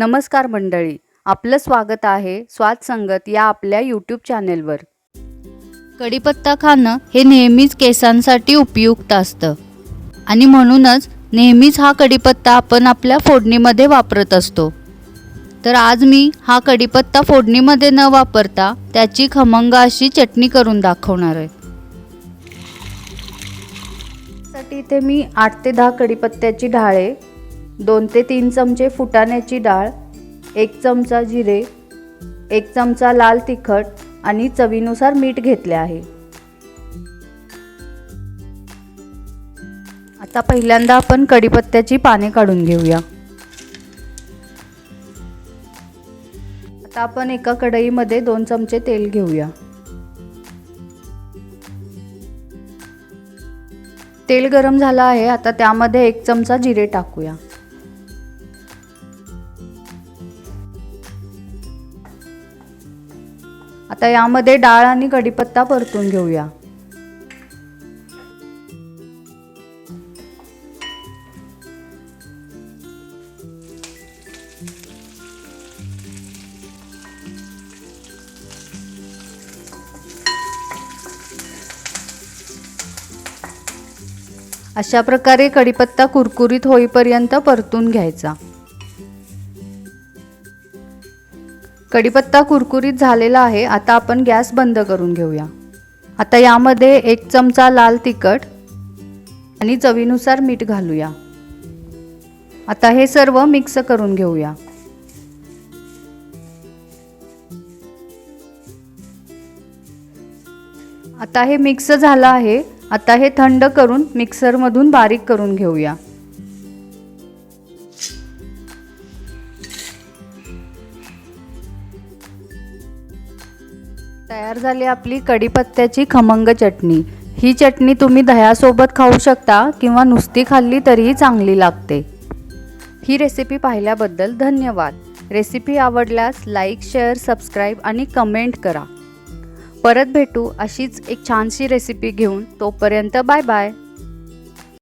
नमस्कार मंडळी आपलं स्वागत आहे स्वाद संगत या आपल्या यूट्यूब चॅनेलवर कढीपत्ता खाणं हे नेहमीच केसांसाठी उपयुक्त असतं. आणि म्हणूनच नेहमीच हा कढीपत्ता आपण आपल्या फोडणीमध्ये वापरत असतो. तर आज मी हा कढीपत्ता फोडणीमध्ये न वापरता त्याची खमंग अशी चटणी करून दाखवणार आहे. साठी इथे मी आठ ते दहा कढीपत्त्याची डाळे दोन ते तीन चमचे फुटाण्याची डाळ एक चमचा जिरे एक चमचा लाल तिखट आणि चवीनुसार मीठ घेतले आहे. आता पहिल्यांदा आपण कढीपत्त्याची पाने काढून घेऊया. आता आपण एका कढईमध्ये दोन चमचे तेल घेऊया. तेल गरम झालं आहे आता त्यामध्ये एक चमचा जिरे टाकूया. आता यामध्ये डाळ आणि कढीपत्ता परतून घेऊया. अशा प्रकारे कढीपत्ता कुरकुरीत होईपर्यंत परतून घ्यायचा. कढीपत्ता कुरकुरीत झालेला आहे. आता आपण गॅस बंद करून घेऊया. आता यामध्ये एक चमचा लाल तिखट आणि चवीनुसार मीठ घालूया. आता हे सर्व मिक्स करून घेऊया. आता हे मिक्स झालं आहे. आता हे थंड करून मिक्सरमधून बारीक करून घेऊया. तयार झाली आपली कढीपत्त्याची खमंग चटणी. ही चटणी तुम्ही दह्यासोबत खाऊ शकता किंवा नुसती खाल्ली तरीही चांगली लागते. ही रेसिपी पाहिल्याबद्दल धन्यवाद. रेसिपी आवडल्यास लाईक शेअर सबस्क्राईब आणि कमेंट करा. परत भेटू अशीच एक छानशी रेसिपी घेऊन तोपर्यंत बाय बाय